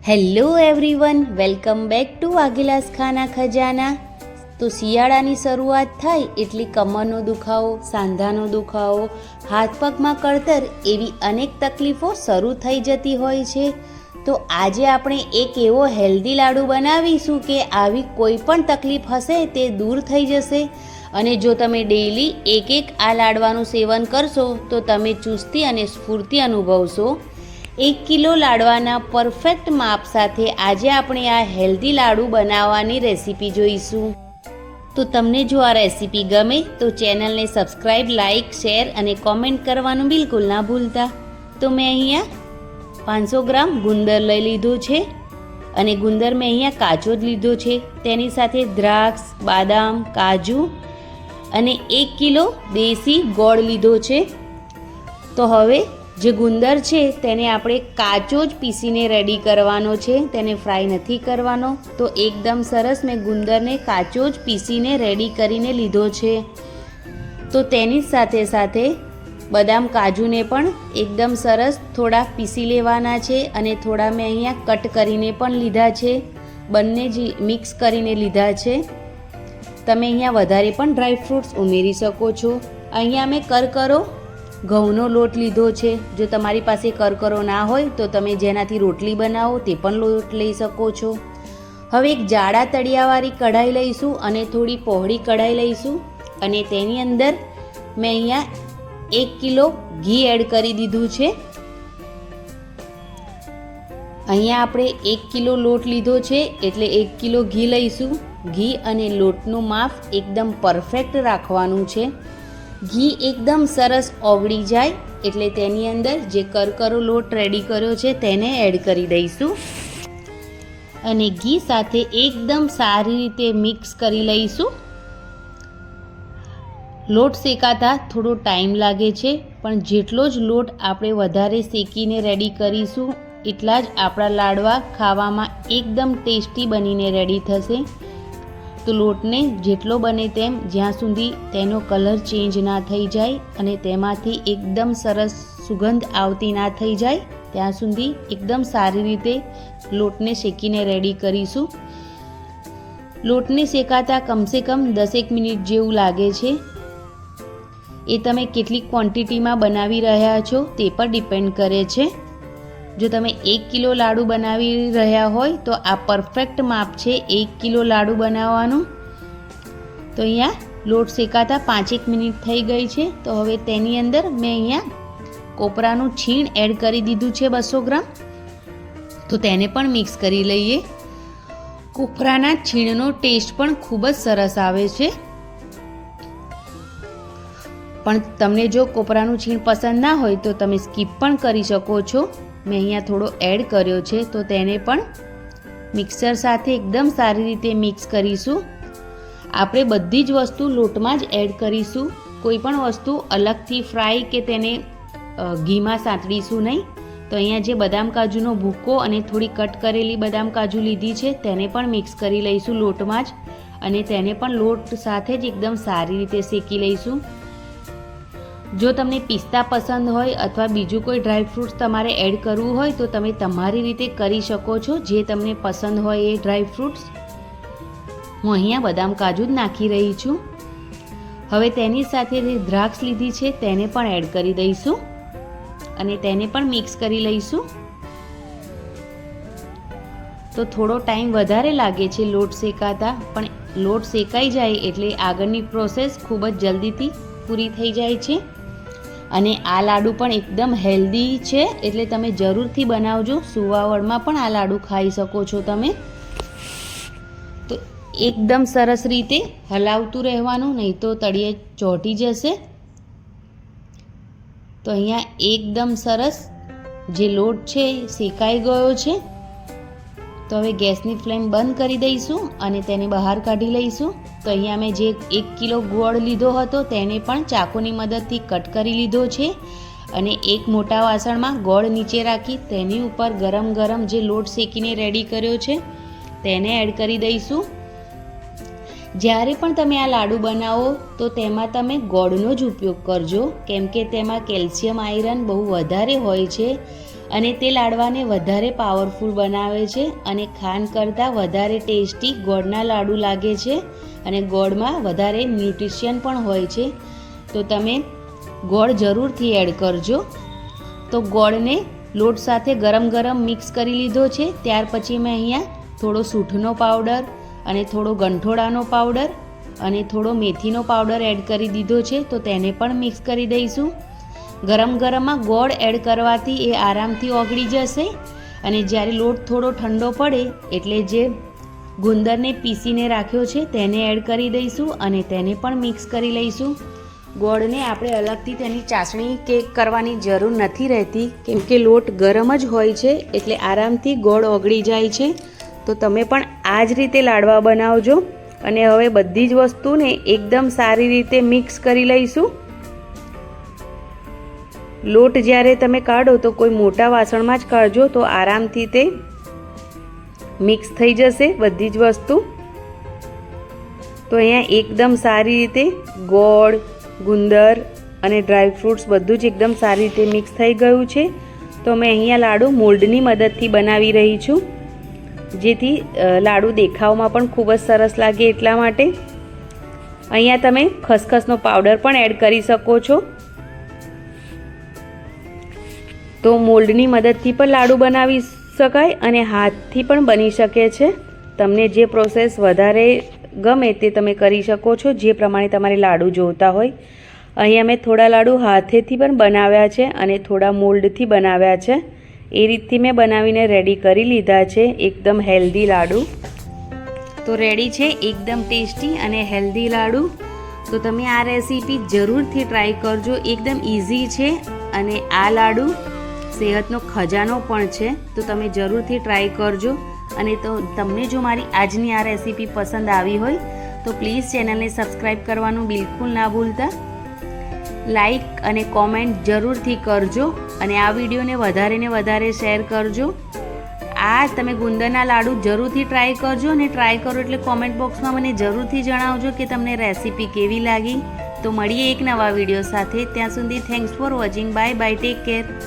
Hello everyone, welcome back to Vaghela's Khana Khazana. તો શિયાળાની શરૂઆત થાય એટલે કમરનો દુખાવો, સાંધાનો દુખાવો, હાથ પગમાં કળતર એવી અનેક તકલીફો શરૂ થઈ જતી હોય છે. તો આજે આપણે એક એવો હેલ્ધી લાડુ બનાવીશું કે આવી કોઈ પણ તકલીફ હશે તે દૂર થઈ જશે. અને જો તમે ડેઈલી એક એક આ લાડવાનું સેવન કરશો, તો તમે ચુસ્તી અને સ્ફૂર્તિ અનુભવશો. એક કિલો લાડવાના પરફેક્ટ માપ સાથે આજે આપણે આ હેલ્ધી લાડુ બનાવવાની રેસીપી જોઈશું. તો તમને જો આ રેસીપી ગમે, તો ચેનલને સબસ્ક્રાઈબ લાઇક શેર અને કોમેન્ટ કરવાનું બિલકુલ ના ભૂલતા. તો મેં અહીંયા પાંચસો ગ્રામ ગુંદર લઈ લીધો છે અને ગુંદર મેં અહીંયા કાચો જ લીધો છે. તેની સાથે દ્રાક્ષ, બાદામ, કાજુ અને એક કિલો દેશી ગોળ લીધો છે. તો હવે જે ગુંદર છે, તેને આપણે કાચો જ પીસીને રેડી કરવાનો છે, તેને ફ્રાય નથી કરવાનો. તો એકદમ સરસ મેં ગુંદરને કાચો જ પીસીને રેડી કરીને લીધો છે. તો તેની સાથે સાથે બદામ કાજુને પણ એકદમ સરસ થોડા પીસી લેવાના છે અને થોડા મેં અહીંયા કટ કરીને પણ લીધા છે. બંને જ મિક્સ કરીને લીધા છે. તમે અહીંયા વધારે પણ ડ્રાયફ્રૂટ્સ ઉમેરી શકો છો. અહીંયા મેં કરકરો ઘઉંનો લોટ લીધો છે. જો તમારી પાસે કરકરો ના હોય, તો તમે જેનાથી રોટલી બનાવો તે પણ લોટ લઈ શકો છો. હવે એક જાડા તળિયાવાળી કઢાઈ લઈશું અને થોડી પહોળી કઢાઈ લઈશું અને તેની અંદર મેં અહીંયા એક કિલો ઘી એડ કરી દીધું છે. અહીંયા આપણે એક કિલો લોટ લીધો છે, એટલે એક કિલો ઘી લઈશું. ઘી અને લોટનું માપ એકદમ પરફેક્ટ રાખવાનું છે. ઘી એકદમ સરસ ઓગળી જાય એટલે તેની અંદર જે કરકરો લોટ રેડી કર્યો છે તેને એડ કરી દઈશું. અને ઘી સાથે એકદમ સારી રીતે મિક્સ કરી લઈશું. લોટ શેકાતા થોડો ટાઈમ લાગે છે, પણ જેટલો જ લોટ આપણે વધારે શેકીને રેડી કરીશું, એટલા જ આપણા લાડવા ખાવામાં એકદમ ટેસ્ટી બનીને રેડી થશે. તો લોટને જેટલો બને તેમ જ્યાં સુધી તેનો કલર ચેન્જ ના થઈ જાય અને તેમાંથી એકદમ સરસ સુગંધ આવતી ના થઈ જાય, ત્યાં સુધી એકદમ સારી રીતે લોટને શેકીને રેડી કરીશું. લોટને શેકાતા કમસે કમ દસેક મિનિટ જેવું લાગે છે. એ તમે કેટલી ક્વોન્ટિટીમાં બનાવી રહ્યા છો તે પર ડિપેન્ડ કરે છે. જો તમે એક કિલો લાડુ બનાવી રહ્યા હોય, તો આ પરફેક્ટ માપ છે એક કિલો લાડુ બનાવવાનું. તો અહીંયા લોટ શેકાતા પાંચેક મિનિટ થઈ ગઈ છે. તો હવે તેની અંદર મેં અહીંયા કોપરાનું છીણ એડ કરી દીધું છે બસો ગ્રામ. તો તેને પણ મિક્સ કરી લઈએ. કોપરાના છીણનો ટેસ્ટ પણ ખૂબ જ સરસ આવે છે. પણ તમને જો કોપરાનું છીણ પસંદ ના હોય, તો તમે સ્કીપ પણ કરી શકો છો. મેં અહીંયા થોડો એડ કર્યો છે, તો તેને પણ મિક્સર સાથે એકદમ સારી રીતે મિક્સ કરીશું. આપણે બધી જ વસ્તુ લોટમાં જ એડ કરીશું. કોઈ પણ વસ્તુ અલગથી ફ્રાય કે તેને ઘીમાં સાંતળીશું નહીં. તો અહીંયા જે બદામ કાજુનો ભૂકો અને થોડી કટ કરેલી બદામ કાજુ લીધી છે, તેને પણ મિક્સ કરી લઈશું લોટમાં જ. અને તેને પણ લોટ સાથે જ એકદમ સારી રીતે શેકી લઈશું. જો તમને પિસ્તા પસંદ હોય અથવા બીજું કોઈ ડ્રાયફ્રૂટ્સ તમારે એડ કરવું હોય, તો તમે તમારી રીતે કરી શકો છો. જે તમને પસંદ હોય એ ડ્રાયફ્રૂટ્સ હું અહીંયા બદામ કાજુ જ નાખી રહી છું. હવે તેની સાથે જે દ્રાક્ષ લીધી છે, તેને પણ એડ કરી દઈશું. અને તેને પણ મિક્સ કરી લઈશું. તો થોડો ટાઈમ વધારે લાગે છે લોટ શેકાતા, પણ લોટ શેકાઈ જાય એટલે આગળની પ્રોસેસ ખૂબ જ જલ્દીથી પૂરી થઈ જાય છે. અને આ લાડુ પણ એકદમ હેલ્ધી છે, એટલે તમે જરૂરથી બનાવજો. સુવાવડમાં પણ આ લાડુ ખાઈ શકો છો તમે. તો એકદમ સરસ રીતે હલાવતું રહેવાનું, નહીં તો તળિયે ચોંટી જશે. તો અહીંયા એકદમ સરસ જે લોટ છે શેકાઈ ગયો છે. તો હવે ગેસની ફ્લેમ બંધ કરી દઈશું અને તેને બહાર કાઢી લઈશું. તો અહીંયા મેં જે એક કિલો ગોળ લીધો હતો તેને પણ ચાકુની મદદથી કટ કરી લીધો છે. અને એક મોટા વાસણમાં ગોળ નીચે રાખી તેની ઉપર ગરમ ગરમ જે લોટ શેકીને રેડી કર્યો છે, તેને એડ કરી દઈશું. જ્યારે પણ તમે આ લાડુ બનાવો, તો તેમાં તમે ગોળનો જ ઉપયોગ કરજો, કેમ કે તેમાં કેલ્શિયમ, આયરન બહુ વધારે હોય છે. અને તે લાડવાને વધારે પાવરફુલ બનાવે છે અને ખાંડ કરતાં વધારે ટેસ્ટી ગોળના લાડુ લાગે છે અને ગોળમાં વધારે ન્યુટ્રિશિયન પણ હોય છે. તો તમે ગોળ જરૂરથી એડ કરજો. તો ગોળને લોટ સાથે ગરમ ગરમ મિક્સ કરી લીધો છે. ત્યાર પછી મેં અહીંયા થોડો સૂંઠનો પાવડર અને થોડો ગંઠોડાનો પાવડર અને થોડો મેથીનો પાવડર એડ કરી દીધો છે. તો તેને પણ મિક્સ કરી દઈશું. ગરમ ગરમમાં ગોળ એડ કરવાથી એ આરામથી ઓગળી જશે અને જ્યારે લોટ થોડો ઠંડો પડે એટલે જે ગુંદરને પીસીને રાખ્યો છે તેને એડ કરી દઈશું અને તેને પણ મિક્સ કરી લઈશું. ગોળને આપણે અલગથી તેની ચાસણી કે કરવાની જરૂર નથી રહેતી કેમ કે લોટ ગરમ જ હોય છે એટલે આરામથી ગોળ ઓગળી જાય છે. તો તમે પણ આ જ રીતે લાડવા બનાવજો અને હવે બધી જ વસ્તુને એકદમ સારી રીતે મિક્સ કરી લઈશું. લોટ જ્યારે તમે કાઢો તો કોઈ મોટા વાસણમાં જ કાઢજો તો આરામથી તે મિક્સ થઈ જશે બધી જ વસ્તુ. તો અહીંયા એકદમ સારી રીતે ગોળ, ગુંદર અને ડ્રાય ફ્રૂટ્સ બધું જ એકદમ સારી રીતે મિક્સ થઈ ગયું છે. તો મેં અહીંયા લાડુ મોલ્ડની મદદથી બનાવી રહી છું. જેથી લાડુ દેખાવમાં પણ ખૂબ જ સરસ લાગે એટલા માટે. અહીંયા તમે ખસખસનો પાવડર પણ એડ કરી શકો છો. તો મોલ્ડની મદદથી પણ લાડુ બનાવી શકાય અને હાથથી પણ બની શકે છે. તમને જે પ્રોસેસ વધારે ગમે તે તમે કરી શકો છો, જે પ્રમાણે તમારે લાડુ જોઈતા હોય. અહીંયા મેં થોડા લાડુ હાથેથી પણ બનાવ્યા છે અને થોડા મોલ્ડથી બનાવ્યા છે. એ રીતથી મેં બનાવીને રેડી કરી લીધા છે, એકદમ હેલ્ધી લાડુ. તો રેડી છે, એકદમ ટેસ્ટી અને હેલ્ધી લાડુ. તો તમે આ રેસીપી જરૂરથી ટ્રાય કરજો, એકદમ ઇઝી છે અને આ લાડુ સેહતનો ખજાનો પણ છે, તો તમે જરૂરથી ટ્રાય કરજો. અને તો તમને જો મારી આજની આ રેસીપી પસંદ આવી હોય, તો પ્લીઝ ચેનલને સબસ્ક્રાઈબ કરવાનું બિલકુલ ના ભૂલતા. લાઈક અને કોમેન્ટ જરૂરથી કરજો અને આ વિડીયોને વધારે ને વધારે શેર કરજો. આ તમે ગુંદરના લાડુ જરૂરથી ટ્રાય કરજો અને ટ્રાય કરો એટલે કોમેન્ટ બોક્સમાં મને જરૂરથી જણાવજો કે તમને રેસીપી કેવી લાગી. તો મળીએ એક નવા વીડિયો સાથે. ત્યાં સુધી thanks for watching bye bye take care